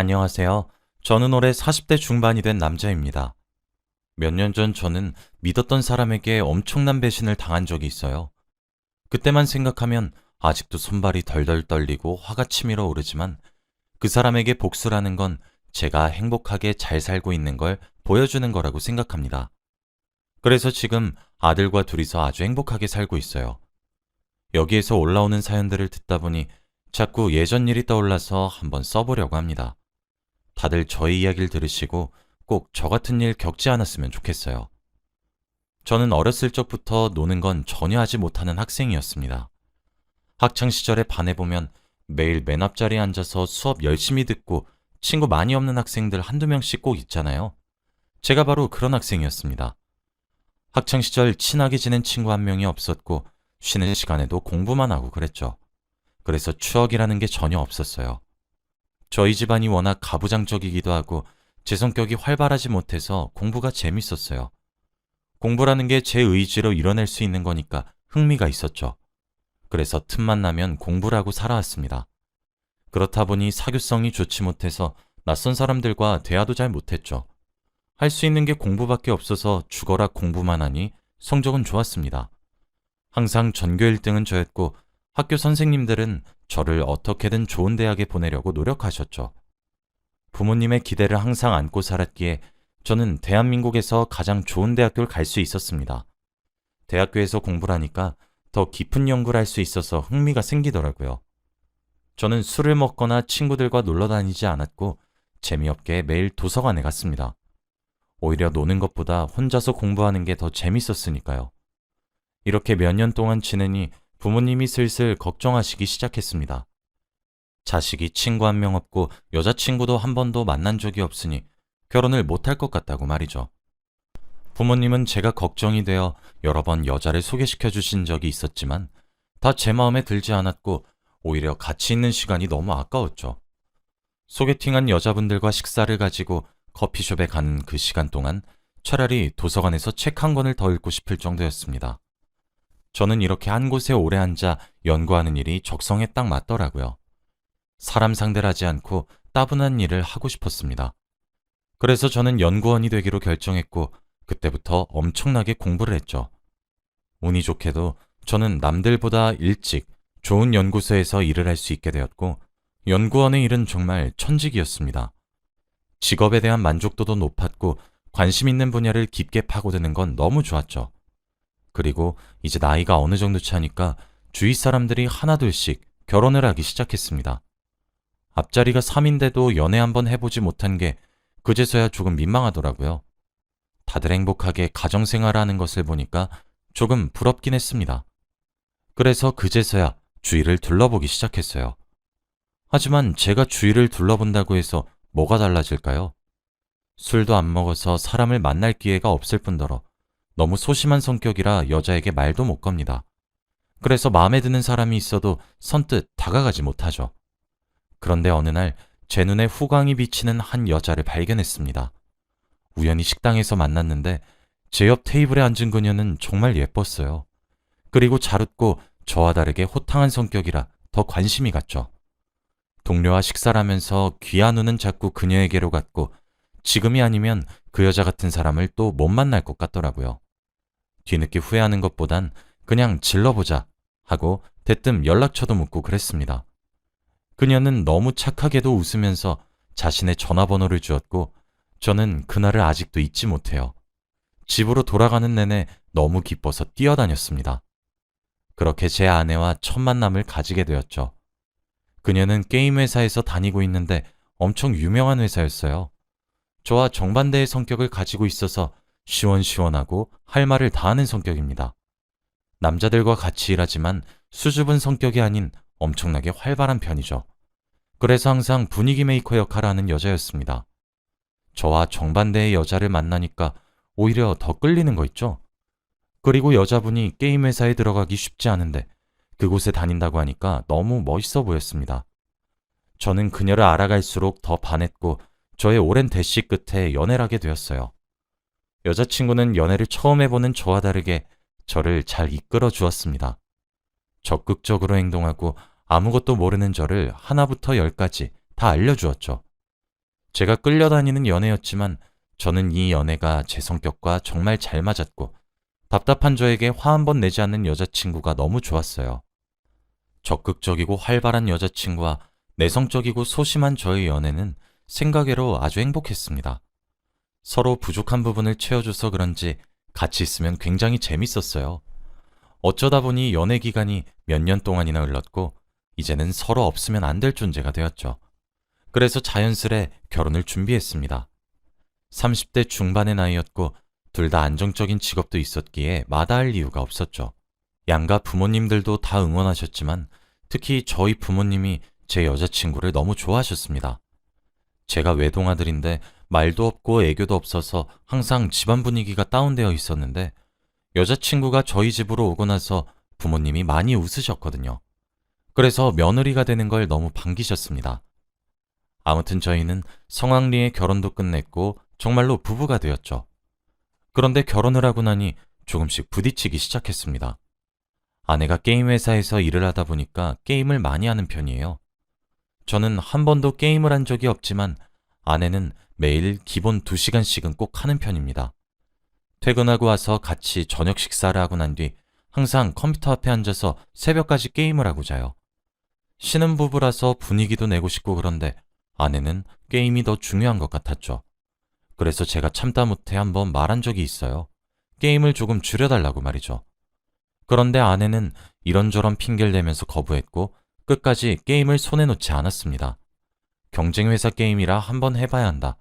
안녕하세요. 저는 올해 40대 중반이 된 남자입니다. 몇 년 전 저는 믿었던 사람에게 엄청난 배신을 당한 적이 있어요. 그때만 생각하면 아직도 손발이 덜덜 떨리고 화가 치밀어 오르지만 그 사람에게 복수라는 건 제가 행복하게 잘 살고 있는 걸 보여주는 거라고 생각합니다. 그래서 지금 아들과 둘이서 아주 행복하게 살고 있어요. 여기에서 올라오는 사연들을 듣다 보니 자꾸 예전 일이 떠올라서 한번 써보려고 합니다. 다들 저희 이야기를 들으시고 꼭 저 같은 일 겪지 않았으면 좋겠어요. 저는 어렸을 적부터 노는 건 전혀 하지 못하는 학생이었습니다. 학창 시절에 반에 보면 매일 맨 앞자리에 앉아서 수업 열심히 듣고 친구 많이 없는 학생들 한두 명씩 꼭 있잖아요. 제가 바로 그런 학생이었습니다. 학창 시절 친하게 지낸 친구 한 명이 없었고 쉬는 시간에도 공부만 하고 그랬죠. 그래서 추억이라는 게 전혀 없었어요. 저희 집안이 워낙 가부장적이기도 하고 제 성격이 활발하지 못해서 공부가 재밌었어요. 공부라는 게 제 의지로 이뤄낼 수 있는 거니까 흥미가 있었죠. 그래서 틈만 나면 공부라고 살아왔습니다. 그렇다 보니 사교성이 좋지 못해서 낯선 사람들과 대화도 잘 못했죠. 할 수 있는 게 공부밖에 없어서 죽어라 공부만 하니 성적은 좋았습니다. 항상 전교 1등은 저였고 학교 선생님들은 저를 어떻게든 좋은 대학에 보내려고 노력하셨죠. 부모님의 기대를 항상 안고 살았기에 저는 대한민국에서 가장 좋은 대학교를 갈 수 있었습니다. 대학교에서 공부를 하니까 더 깊은 연구를 할 수 있어서 흥미가 생기더라고요. 저는 술을 먹거나 친구들과 놀러 다니지 않았고 재미없게 매일 도서관에 갔습니다. 오히려 노는 것보다 혼자서 공부하는 게 더 재밌었으니까요. 이렇게 몇 년 동안 지내니 부모님이 슬슬 걱정하시기 시작했습니다. 자식이 친구 한 명 없고 여자친구도 한 번도 만난 적이 없으니 결혼을 못할 것 같다고 말이죠. 부모님은 제가 걱정이 되어 여러 번 여자를 소개시켜 주신 적이 있었지만 다 제 마음에 들지 않았고 오히려 같이 있는 시간이 너무 아까웠죠. 소개팅한 여자분들과 식사를 가지고 커피숍에 가는 그 시간 동안 차라리 도서관에서 책 한 권을 더 읽고 싶을 정도였습니다. 저는 이렇게 한 곳에 오래 앉아 연구하는 일이 적성에 딱 맞더라고요. 사람 상대를 하지 않고 따분한 일을 하고 싶었습니다. 그래서 저는 연구원이 되기로 결정했고 그때부터 엄청나게 공부를 했죠. 운이 좋게도 저는 남들보다 일찍 좋은 연구소에서 일을 할 수 있게 되었고 연구원의 일은 정말 천직이었습니다. 직업에 대한 만족도도 높았고 관심 있는 분야를 깊게 파고드는 건 너무 좋았죠. 그리고 이제 나이가 어느 정도 차니까 주위 사람들이 하나둘씩 결혼을 하기 시작했습니다. 앞자리가 3인데도 연애 한번 해보지 못한 게 그제서야 조금 민망하더라고요. 다들 행복하게 가정생활하는 것을 보니까 조금 부럽긴 했습니다. 그래서 그제서야 주위를 둘러보기 시작했어요. 하지만 제가 주위를 둘러본다고 해서 뭐가 달라질까요? 술도 안 먹어서 사람을 만날 기회가 없을 뿐더러 너무 소심한 성격이라 여자에게 말도 못 겁니다. 그래서 마음에 드는 사람이 있어도 선뜻 다가가지 못하죠. 그런데 어느 날 제 눈에 후광이 비치는 한 여자를 발견했습니다. 우연히 식당에서 만났는데 제 옆 테이블에 앉은 그녀는 정말 예뻤어요. 그리고 잘 웃고 저와 다르게 호탕한 성격이라 더 관심이 갔죠. 동료와 식사를 하면서 귀한 눈은 자꾸 그녀에게로 갔고 지금이 아니면 그 여자 같은 사람을 또 못 만날 것 같더라고요. 뒤늦게 후회하는 것보단 그냥 질러보자 하고 대뜸 연락처도 묻고 그랬습니다. 그녀는 너무 착하게도 웃으면서 자신의 전화번호를 주었고 저는 그날을 아직도 잊지 못해요. 집으로 돌아가는 내내 너무 기뻐서 뛰어다녔습니다. 그렇게 제 아내와 첫 만남을 가지게 되었죠. 그녀는 게임 회사에서 다니고 있는데 엄청 유명한 회사였어요. 저와 정반대의 성격을 가지고 있어서 시원시원하고 할 말을 다 하는 성격입니다. 남자들과 같이 일하지만 수줍은 성격이 아닌 엄청나게 활발한 편이죠. 그래서 항상 분위기 메이커 역할을 하는 여자였습니다. 저와 정반대의 여자를 만나니까 오히려 더 끌리는 거 있죠? 그리고 여자분이 게임 회사에 들어가기 쉽지 않은데 그곳에 다닌다고 하니까 너무 멋있어 보였습니다. 저는 그녀를 알아갈수록 더 반했고 저의 오랜 대시 끝에 연애를 하게 되었어요. 여자친구는 연애를 처음 해보는 저와 다르게 저를 잘 이끌어 주었습니다. 적극적으로 행동하고 아무것도 모르는 저를 하나부터 열까지 다 알려주었죠. 제가 끌려다니는 연애였지만 저는 이 연애가 제 성격과 정말 잘 맞았고 답답한 저에게 화 한 번 내지 않는 여자친구가 너무 좋았어요. 적극적이고 활발한 여자친구와 내성적이고 소심한 저의 연애는 생각외로 아주 행복했습니다. 서로 부족한 부분을 채워줘서 그런지 같이 있으면 굉장히 재밌었어요. 어쩌다 보니 연애 기간이 몇 년 동안이나 흘렀고 이제는 서로 없으면 안 될 존재가 되었죠. 그래서 자연스레 결혼을 준비했습니다. 30대 중반의 나이였고 둘 다 안정적인 직업도 있었기에 마다할 이유가 없었죠. 양가 부모님들도 다 응원하셨지만 특히 저희 부모님이 제 여자친구를 너무 좋아하셨습니다. 제가 외동아들인데 말도 없고 애교도 없어서 항상 집안 분위기가 다운되어 있었는데 여자친구가 저희 집으로 오고 나서 부모님이 많이 웃으셨거든요. 그래서 며느리가 되는 걸 너무 반기셨습니다. 아무튼 저희는 성황리에 결혼도 끝냈고 정말로 부부가 되었죠. 그런데 결혼을 하고 나니 조금씩 부딪히기 시작했습니다. 아내가 게임 회사에서 일을 하다 보니까 게임을 많이 하는 편이에요. 저는 한 번도 게임을 한 적이 없지만 아내는 매일 기본 2시간씩은 꼭 하는 편입니다. 퇴근하고 와서 같이 저녁 식사를 하고 난 뒤 항상 컴퓨터 앞에 앉아서 새벽까지 게임을 하고 자요. 신혼 부부라서 분위기도 내고 싶고 그런데 아내는 게임이 더 중요한 것 같았죠. 그래서 제가 참다 못해 한번 말한 적이 있어요. 게임을 조금 줄여달라고 말이죠. 그런데 아내는 이런저런 핑계를 대면서 거부했고 끝까지 게임을 손에 놓지 않았습니다. 경쟁회사 게임이라 한번 해봐야 한다.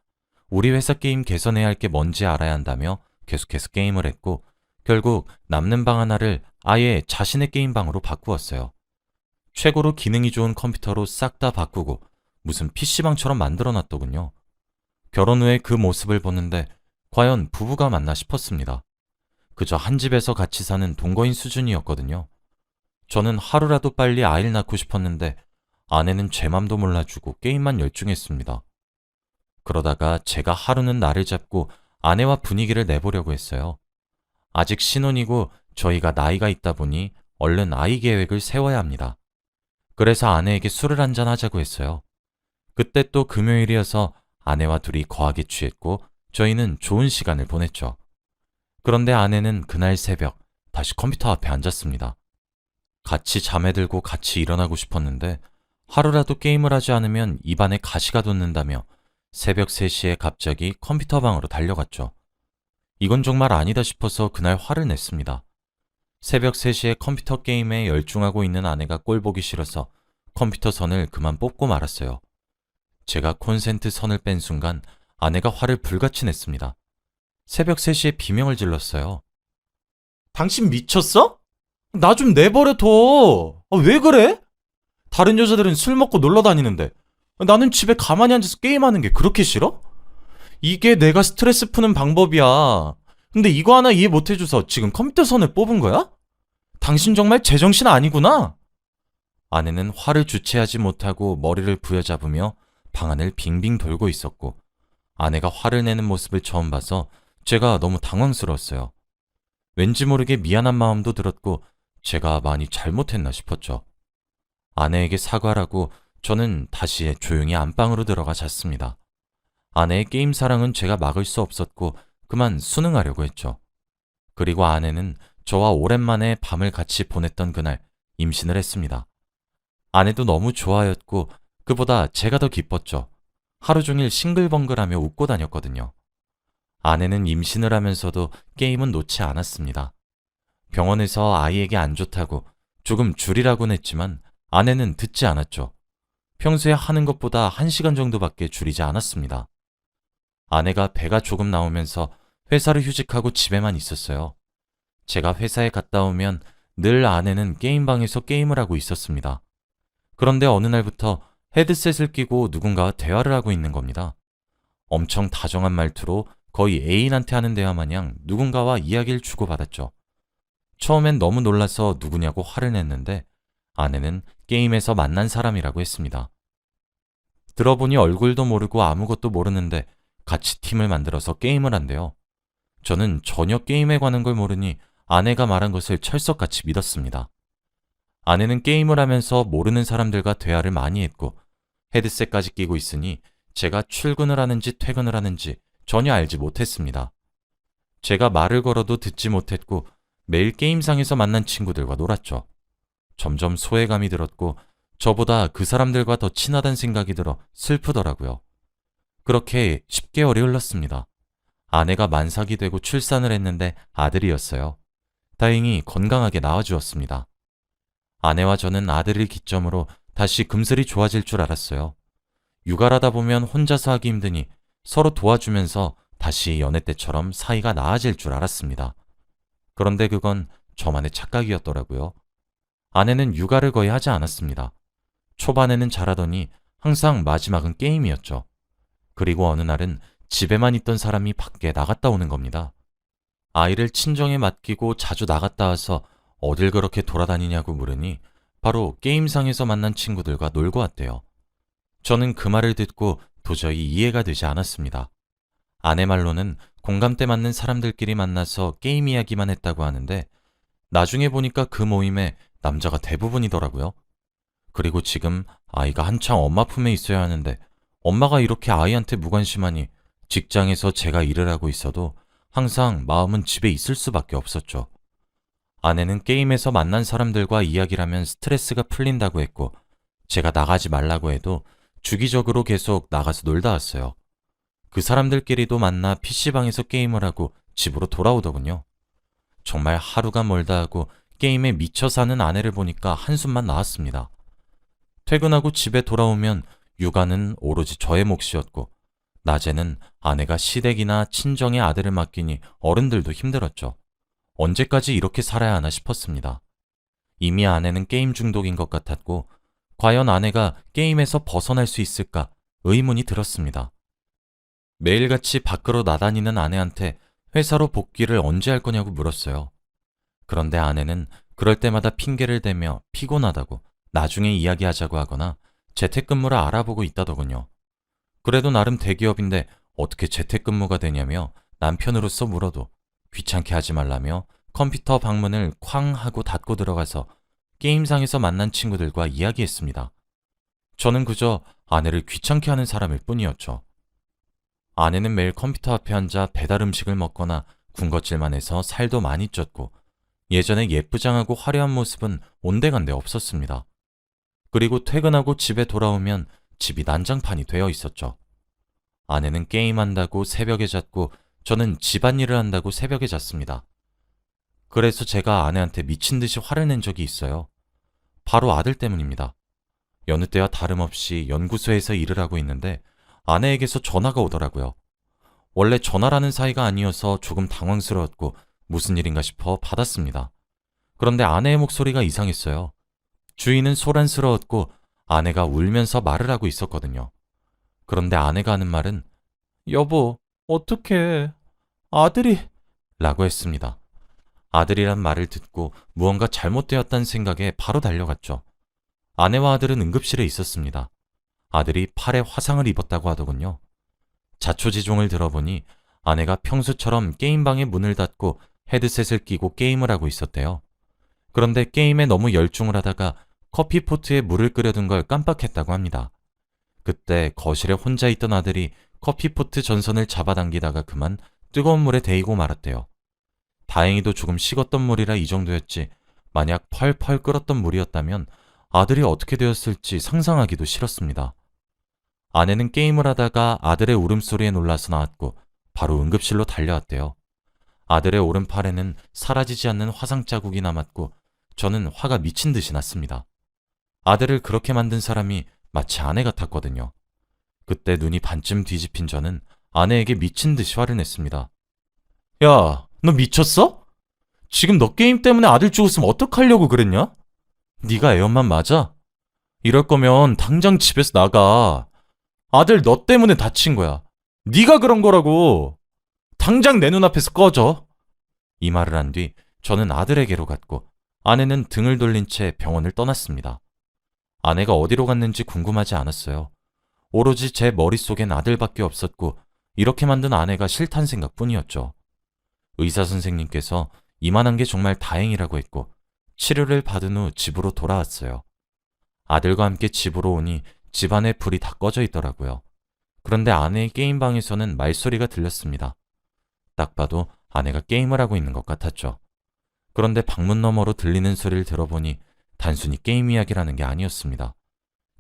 우리 회사 게임 개선해야 할 게 뭔지 알아야 한다며 계속해서 게임을 했고 결국 남는 방 하나를 아예 자신의 게임방으로 바꾸었어요. 최고로 기능이 좋은 컴퓨터로 싹 다 바꾸고 무슨 PC방처럼 만들어 놨더군요. 결혼 후에 그 모습을 보는데 과연 부부가 맞나 싶었습니다. 그저 한 집에서 같이 사는 동거인 수준이었거든요. 저는 하루라도 빨리 아이를 낳고 싶었는데 아내는 제 맘도 몰라주고 게임만 열중했습니다. 그러다가 제가 하루는 나를 잡고 아내와 분위기를 내보려고 했어요. 아직 신혼이고 저희가 나이가 있다 보니 얼른 아이 계획을 세워야 합니다. 그래서 아내에게 술을 한잔 하자고 했어요. 그때 또 금요일이어서 아내와 둘이 거하게 취했고 저희는 좋은 시간을 보냈죠. 그런데 아내는 그날 새벽 다시 컴퓨터 앞에 앉았습니다. 같이 잠에 들고 같이 일어나고 싶었는데 하루라도 게임을 하지 않으면 입안에 가시가 돋는다며 새벽 3시에 갑자기 컴퓨터 방으로 달려갔죠. 이건 정말 아니다 싶어서 그날 화를 냈습니다. 새벽 3시에 컴퓨터 게임에 열중하고 있는 아내가 꼴 보기 싫어서 컴퓨터 선을 그만 뽑고 말았어요. 제가 콘센트 선을 뺀 순간 아내가 화를 불같이 냈습니다. 새벽 3시에 비명을 질렀어요. 당신 미쳤어? 나 좀 내버려 둬. 아, 왜 그래? 다른 여자들은 술 먹고 놀러 다니는데 나는 집에 가만히 앉아서 게임하는 게 그렇게 싫어? 이게 내가 스트레스 푸는 방법이야. 근데 이거 하나 이해 못 해줘서 지금 컴퓨터 선을 뽑은 거야? 당신 정말 제정신 아니구나? 아내는 화를 주체하지 못하고 머리를 부여잡으며 방 안을 빙빙 돌고 있었고 아내가 화를 내는 모습을 처음 봐서 제가 너무 당황스러웠어요. 왠지 모르게 미안한 마음도 들었고 제가 많이 잘못했나 싶었죠. 아내에게 사과라고 저는 다시 조용히 안방으로 들어가 잤습니다. 아내의 게임 사랑은 제가 막을 수 없었고 그만 순응하려고 했죠. 그리고 아내는 저와 오랜만에 밤을 같이 보냈던 그날 임신을 했습니다. 아내도 너무 좋아했고 그보다 제가 더 기뻤죠. 하루 종일 싱글벙글하며 웃고 다녔거든요. 아내는 임신을 하면서도 게임은 놓지 않았습니다. 병원에서 아이에게 안 좋다고 조금 줄이라고는 했지만 아내는 듣지 않았죠. 평소에 하는 것보다 1시간 정도밖에 줄이지 않았습니다. 아내가 배가 조금 나오면서 회사를 휴직하고 집에만 있었어요. 제가 회사에 갔다 오면 늘 아내는 게임방에서 게임을 하고 있었습니다. 그런데 어느 날부터 헤드셋을 끼고 누군가와 대화를 하고 있는 겁니다. 엄청 다정한 말투로 거의 애인한테 하는 대화 마냥 누군가와 이야기를 주고받았죠. 처음엔 너무 놀라서 누구냐고 화를 냈는데 아내는 게임에서 만난 사람이라고 했습니다. 들어보니 얼굴도 모르고 아무것도 모르는데 같이 팀을 만들어서 게임을 한대요. 저는 전혀 게임에 관한 걸 모르니 아내가 말한 것을 철석같이 믿었습니다. 아내는 게임을 하면서 모르는 사람들과 대화를 많이 했고 헤드셋까지 끼고 있으니 제가 출근을 하는지 퇴근을 하는지 전혀 알지 못했습니다. 제가 말을 걸어도 듣지 못했고 매일 게임상에서 만난 친구들과 놀았죠. 점점 소외감이 들었고 저보다 그 사람들과 더 친하단 생각이 들어 슬프더라고요. 그렇게 10개월이 흘렀습니다. 아내가 만삭이 되고 출산을 했는데 아들이었어요. 다행히 건강하게 낳아주었습니다. 아내와 저는 아들을 기점으로 다시 금슬이 좋아질 줄 알았어요. 육아하다 보면 혼자서 하기 힘드니 서로 도와주면서 다시 연애 때처럼 사이가 나아질 줄 알았습니다. 그런데 그건 저만의 착각이었더라고요. 아내는 육아를 거의 하지 않았습니다. 초반에는 잘하더니 항상 마지막은 게임이었죠. 그리고 어느 날은 집에만 있던 사람이 밖에 나갔다 오는 겁니다. 아이를 친정에 맡기고 자주 나갔다 와서 어딜 그렇게 돌아다니냐고 물으니 바로 게임상에서 만난 친구들과 놀고 왔대요. 저는 그 말을 듣고 도저히 이해가 되지 않았습니다. 아내 말로는 공감대 맞는 사람들끼리 만나서 게임 이야기만 했다고 하는데 나중에 보니까 그 모임에 남자가 대부분이더라고요. 그리고 지금 아이가 한창 엄마 품에 있어야 하는데 엄마가 이렇게 아이한테 무관심하니 직장에서 제가 일을 하고 있어도 항상 마음은 집에 있을 수밖에 없었죠. 아내는 게임에서 만난 사람들과 이야기를 하면 스트레스가 풀린다고 했고 제가 나가지 말라고 해도 주기적으로 계속 나가서 놀다 왔어요. 그 사람들끼리도 만나 PC방에서 게임을 하고 집으로 돌아오더군요. 정말 하루가 멀다 하고 게임에 미쳐 사는 아내를 보니까 한숨만 나왔습니다. 퇴근하고 집에 돌아오면 육아는 오로지 저의 몫이었고 낮에는 아내가 시댁이나 친정의 아들을 맡기니 어른들도 힘들었죠. 언제까지 이렇게 살아야 하나 싶었습니다. 이미 아내는 게임 중독인 것 같았고 과연 아내가 게임에서 벗어날 수 있을까 의문이 들었습니다. 매일같이 밖으로 나다니는 아내한테 회사로 복귀를 언제 할 거냐고 물었어요. 그런데 아내는 그럴 때마다 핑계를 대며 피곤하다고 나중에 이야기하자고 하거나 재택근무를 알아보고 있다더군요. 그래도 나름 대기업인데 어떻게 재택근무가 되냐며 남편으로서 물어도 귀찮게 하지 말라며 컴퓨터 방문을 쾅 하고 닫고 들어가서 게임상에서 만난 친구들과 이야기했습니다. 저는 그저 아내를 귀찮게 하는 사람일 뿐이었죠. 아내는 매일 컴퓨터 앞에 앉아 배달 음식을 먹거나 군것질만 해서 살도 많이 쪘고 예전에 예쁘장하고 화려한 모습은 온데간데 없었습니다. 그리고 퇴근하고 집에 돌아오면 집이 난장판이 되어 있었죠. 아내는 게임한다고 새벽에 잤고 저는 집안일을 한다고 새벽에 잤습니다. 그래서 제가 아내한테 미친 듯이 화를 낸 적이 있어요. 바로 아들 때문입니다. 여느 때와 다름없이 연구소에서 일을 하고 있는데 아내에게서 전화가 오더라고요. 원래 전화라는 사이가 아니어서 조금 당황스러웠고 무슨 일인가 싶어 받았습니다. 그런데 아내의 목소리가 이상했어요. 주인은 소란스러웠고 아내가 울면서 말을 하고 있었거든요. 그런데 아내가 하는 말은 여보, 어떡해. 아들이 라고 했습니다. 아들이란 말을 듣고 무언가 잘못되었다는 생각에 바로 달려갔죠. 아내와 아들은 응급실에 있었습니다. 아들이 팔에 화상을 입었다고 하더군요. 자초지종을 들어보니 아내가 평소처럼 게임방에 문을 닫고 헤드셋을 끼고 게임을 하고 있었대요. 그런데 게임에 너무 열중을 하다가 커피포트에 물을 끓여둔 걸 깜빡했다고 합니다. 그때 거실에 혼자 있던 아들이 커피포트 전선을 잡아당기다가 그만 뜨거운 물에 데이고 말았대요. 다행히도 조금 식었던 물이라 이 정도였지 만약 펄펄 끓었던 물이었다면 아들이 어떻게 되었을지 상상하기도 싫었습니다. 아내는 게임을 하다가 아들의 울음소리에 놀라서 나왔고 바로 응급실로 달려왔대요. 아들의 오른팔에는 사라지지 않는 화상 자국이 남았고 저는 화가 미친 듯이 났습니다. 아들을 그렇게 만든 사람이 마치 아내 같았거든요. 그때 눈이 반쯤 뒤집힌 저는 아내에게 미친 듯이 화를 냈습니다. 야, 너 미쳤어? 지금 너 게임 때문에 아들 죽었으면 어떡하려고 그랬냐? 네가 애 엄마 맞아? 이럴 거면 당장 집에서 나가. 아들 너 때문에 다친 거야. 네가 그런 거라고. 당장 내 눈앞에서 꺼져. 이 말을 한 뒤 저는 아들에게로 갔고 아내는 등을 돌린 채 병원을 떠났습니다. 아내가 어디로 갔는지 궁금하지 않았어요. 오로지 제 머릿속엔 아들밖에 없었고 이렇게 만든 아내가 싫단 생각뿐이었죠. 의사 선생님께서 이만한 게 정말 다행이라고 했고 치료를 받은 후 집으로 돌아왔어요. 아들과 함께 집으로 오니 집안에 불이 다 꺼져 있더라고요. 그런데 아내의 게임방에서는 말소리가 들렸습니다. 딱 봐도 아내가 게임을 하고 있는 것 같았죠. 그런데 방문 너머로 들리는 소리를 들어보니 단순히 게임 이야기라는 게 아니었습니다.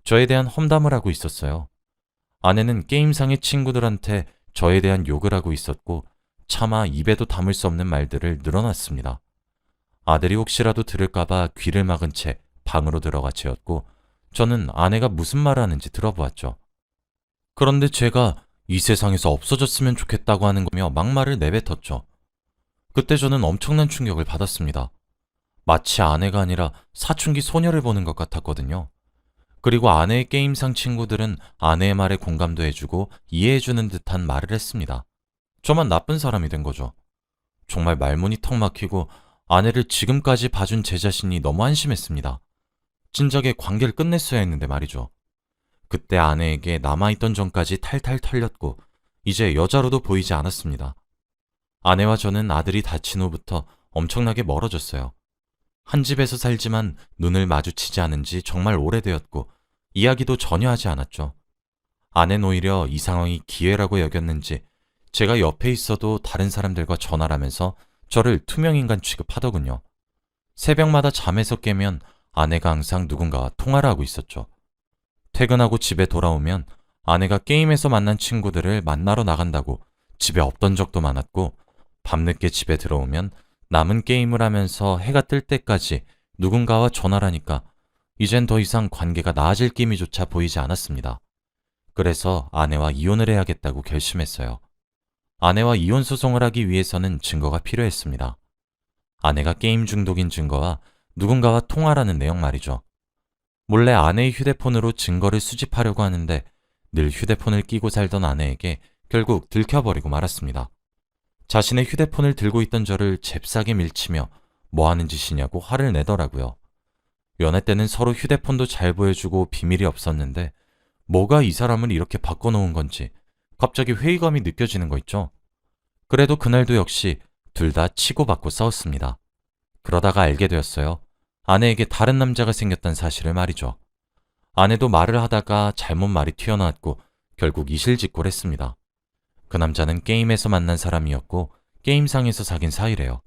저에 대한 험담을 하고 있었어요. 아내는 게임상의 친구들한테 저에 대한 욕을 하고 있었고 차마 입에도 담을 수 없는 말들을 늘어놨습니다. 아들이 혹시라도 들을까봐 귀를 막은 채 방으로 들어가 채웠고 저는 아내가 무슨 말을 하는지 들어보았죠. 그런데 제가 이 세상에서 없어졌으면 좋겠다고 하는 거며 막말을 내뱉었죠. 그때 저는 엄청난 충격을 받았습니다. 마치 아내가 아니라 사춘기 소녀를 보는 것 같았거든요. 그리고 아내의 게임상 친구들은 아내의 말에 공감도 해주고 이해해주는 듯한 말을 했습니다. 저만 나쁜 사람이 된 거죠. 정말 말문이 턱 막히고 아내를 지금까지 봐준 제 자신이 너무 안심했습니다. 진작에 관계를 끝냈어야 했는데 말이죠. 그때 아내에게 남아있던 정까지 탈탈 털렸고 이제 여자로도 보이지 않았습니다. 아내와 저는 아들이 다친 후부터 엄청나게 멀어졌어요. 한 집에서 살지만 눈을 마주치지 않은 지 정말 오래되었고 이야기도 전혀 하지 않았죠. 아내는 오히려 이 상황이 기회라고 여겼는지 제가 옆에 있어도 다른 사람들과 전화를 하면서 저를 투명인간 취급하더군요. 새벽마다 잠에서 깨면 아내가 항상 누군가와 통화를 하고 있었죠. 퇴근하고 집에 돌아오면 아내가 게임에서 만난 친구들을 만나러 나간다고 집에 없던 적도 많았고 밤늦게 집에 들어오면 남은 게임을 하면서 해가 뜰 때까지 누군가와 전화를 하니까 이젠 더 이상 관계가 나아질 기미조차 보이지 않았습니다. 그래서 아내와 이혼을 해야겠다고 결심했어요. 아내와 이혼 소송을 하기 위해서는 증거가 필요했습니다. 아내가 게임 중독인 증거와 누군가와 통화라는 내용 말이죠. 몰래 아내의 휴대폰으로 증거를 수집하려고 하는데 늘 휴대폰을 끼고 살던 아내에게 결국 들켜버리고 말았습니다. 자신의 휴대폰을 들고 있던 저를 잽싸게 밀치며 뭐 하는 짓이냐고 화를 내더라고요. 연애 때는 서로 휴대폰도 잘 보여주고 비밀이 없었는데 뭐가 이 사람을 이렇게 바꿔놓은 건지 갑자기 회의감이 느껴지는 거 있죠? 그래도 그날도 역시 둘 다 치고받고 싸웠습니다. 그러다가 알게 되었어요. 아내에게 다른 남자가 생겼단 사실을 말이죠. 아내도 말을 하다가 잘못 말이 튀어나왔고 결국 이실직고를 했습니다. 그 남자는 게임에서 만난 사람이었고 게임상에서 사귄 사이래요.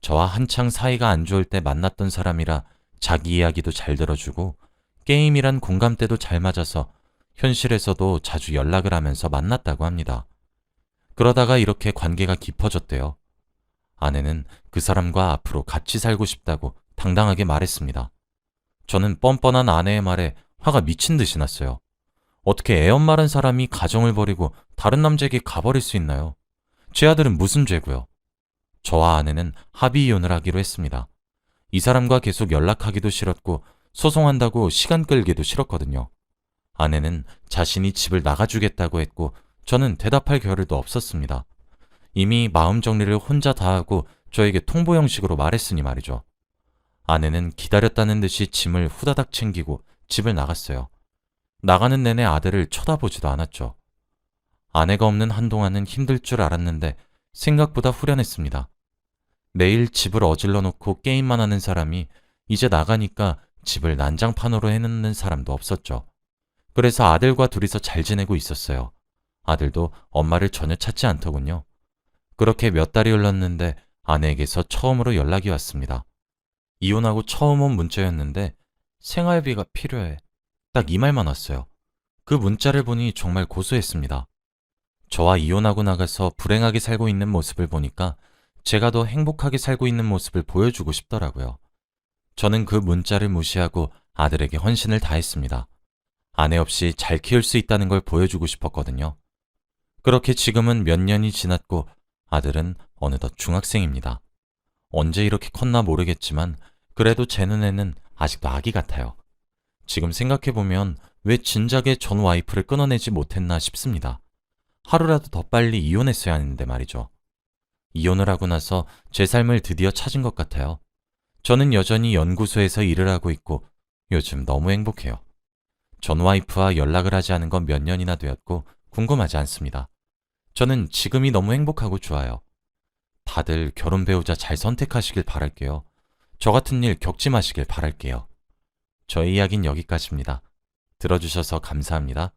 저와 한창 사이가 안 좋을 때 만났던 사람이라 자기 이야기도 잘 들어주고 게임이란 공감대도 잘 맞아서 현실에서도 자주 연락을 하면서 만났다고 합니다. 그러다가 이렇게 관계가 깊어졌대요. 아내는 그 사람과 앞으로 같이 살고 싶다고 당당하게 말했습니다. 저는 뻔뻔한 아내의 말에 화가 미친 듯이 났어요. 어떻게 애엄마란 사람이 가정을 버리고 다른 남자에게 가버릴 수 있나요? 제 아들은 무슨 죄고요? 저와 아내는 합의 이혼을 하기로 했습니다. 이 사람과 계속 연락하기도 싫었고 소송한다고 시간 끌기도 싫었거든요. 아내는 자신이 집을 나가주겠다고 했고 저는 대답할 겨를도 없었습니다. 이미 마음 정리를 혼자 다 하고 저에게 통보 형식으로 말했으니 말이죠. 아내는 기다렸다는 듯이 짐을 후다닥 챙기고 집을 나갔어요. 나가는 내내 아들을 쳐다보지도 않았죠. 아내가 없는 한동안은 힘들 줄 알았는데 생각보다 후련했습니다. 매일 집을 어질러 놓고 게임만 하는 사람이 이제 나가니까 집을 난장판으로 해놓는 사람도 없었죠. 그래서 아들과 둘이서 잘 지내고 있었어요. 아들도 엄마를 전혀 찾지 않더군요. 그렇게 몇 달이 흘렀는데 아내에게서 처음으로 연락이 왔습니다. 이혼하고 처음 온 문자였는데 생활비가 필요해. 딱 이 말만 왔어요. 그 문자를 보니 정말 고소했습니다. 저와 이혼하고 나가서 불행하게 살고 있는 모습을 보니까 제가 더 행복하게 살고 있는 모습을 보여주고 싶더라고요. 저는 그 문자를 무시하고 아들에게 헌신을 다했습니다. 아내 없이 잘 키울 수 있다는 걸 보여주고 싶었거든요. 그렇게 지금은 몇 년이 지났고 아들은 어느덧 중학생입니다. 언제 이렇게 컸나 모르겠지만 그래도 제 눈에는 아직도 아기 같아요. 지금 생각해보면 왜 진작에 전 와이프를 끊어내지 못했나 싶습니다. 하루라도 더 빨리 이혼했어야 하는데 말이죠. 이혼을 하고 나서 제 삶을 드디어 찾은 것 같아요. 저는 여전히 연구소에서 일을 하고 있고 요즘 너무 행복해요. 전 와이프와 연락을 하지 않은 건 몇 년이나 되었고 궁금하지 않습니다. 저는 지금이 너무 행복하고 좋아요. 다들 결혼 배우자 잘 선택하시길 바랄게요. 저 같은 일 겪지 마시길 바랄게요. 저의 이야기는 여기까지입니다. 들어주셔서 감사합니다.